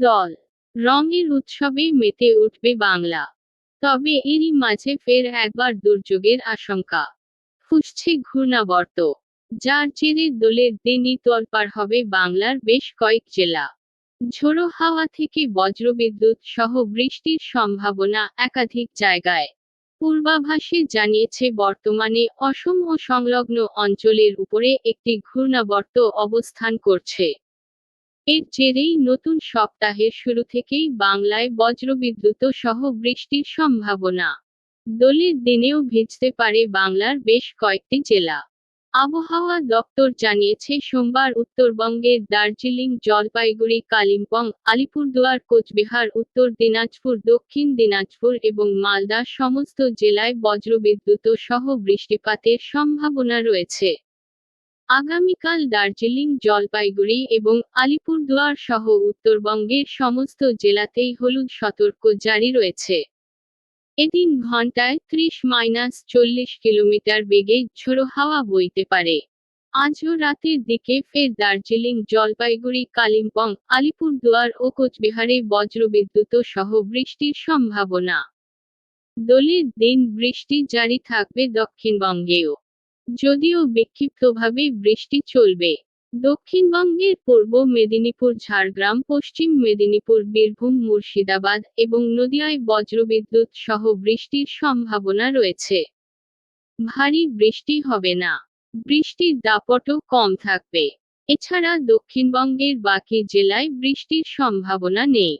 দল রঙের উৎসবে মেতে উঠবে বাংলা। তবে এরই মাঝে ফের একবার দুর্যোগের আশঙ্কা। ফুসছে ঘূর্ণাবর্ত। যার জেরে দোলের দিনই তোলপাড় হবে বাংলার বেশ কয়েক জেলা। ঝোড়ো হাওয়া থেকে বজ্রবিদ্যুৎ সহ বৃষ্টির সম্ভাবনা একাধিক জায়গায়। পূর্বাভাসে জানিয়েছে, বর্তমানে অসম ও সংলগ্ন অঞ্চলের উপরে একটি ঘূর্ণাবর্ত অবস্থান করছে। এর জেরেই নতুন সপ্তাহের শুরু থেকেই বাংলায় বজ্রবিদ্যুৎ সহ বৃষ্টির সম্ভাবনা। দোলের দিনেও ভিজতে পারে বাংলার বেশ কয়েকটি জেলা। আবহাওয়া দপ্তর জানিয়েছে, সোমবার উত্তরবঙ্গের দার্জিলিং, জলপাইগুড়ি, কালিম্পং, আলিপুরদুয়ার, কোচবিহার, উত্তর দিনাজপুর, দক্ষিণ দিনাজপুর এবং মালদা সমস্ত জেলায় বজ্রবিদ্যুৎ সহ বৃষ্টিপাতের সম্ভাবনা রয়েছে। আগামীকাল দার্জিলিং, জলপাইগুড়ি এবং আলিপুরদুয়ার সহ উত্তরবঙ্গের সমস্ত জেলাতেই হলুদ সতর্ক জারি রয়েছে। এদিন ঘন্টায় ত্রিশ মাইনাস চল্লিশ কিলোমিটার বেগে ঝোড়ো হাওয়া বইতে পারে। আজও রাতের দিকে ফের দার্জিলিং, জলপাইগুড়ি, কালিম্পং, আলিপুরদুয়ার ও কোচবিহারে বজ্রবিদ্যুৎ সহ বৃষ্টির সম্ভাবনা। দোলের দিন বৃষ্টি জারি থাকবে দক্ষিণবঙ্গেও। যদিও বিক্ষিপ্তভাবে বৃষ্টি চলবে। দক্ষিণবঙ্গের পূর্ব মেদিনীপুর, ঝাড়গ্রাম, পশ্চিম মেদিনীপুর, বীরভূম, মুর্শিদাবাদ এবং নদিয়ায় বজ্রবিদ্যুৎ সহ বৃষ্টির সম্ভাবনা রয়েছে। ভারী বৃষ্টি হবে না। বৃষ্টির দাপটও কম থাকবে। এছাড়া দক্ষিণবঙ্গের বাকি জেলায় বৃষ্টির সম্ভাবনা নেই।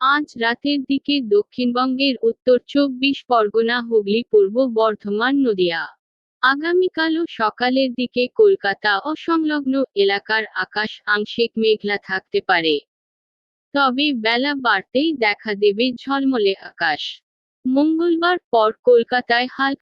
আজ রাতের দিকে দক্ষিণবঙ্গের উত্তর চব্বিশ পরগনা, হুগলি, পূর্ব বর্ধমান, নদিয়া। আগামীকালও সকালের দিকে কলকাতা ও সংলগ্ন এলাকার আকাশ আংশিক মেঘলা থাকতে পারে। তবে বেলা বাড়তেই দেখা দেবে ঝলমলে আকাশ। মঙ্গলবার পর কলকাতায় হালকা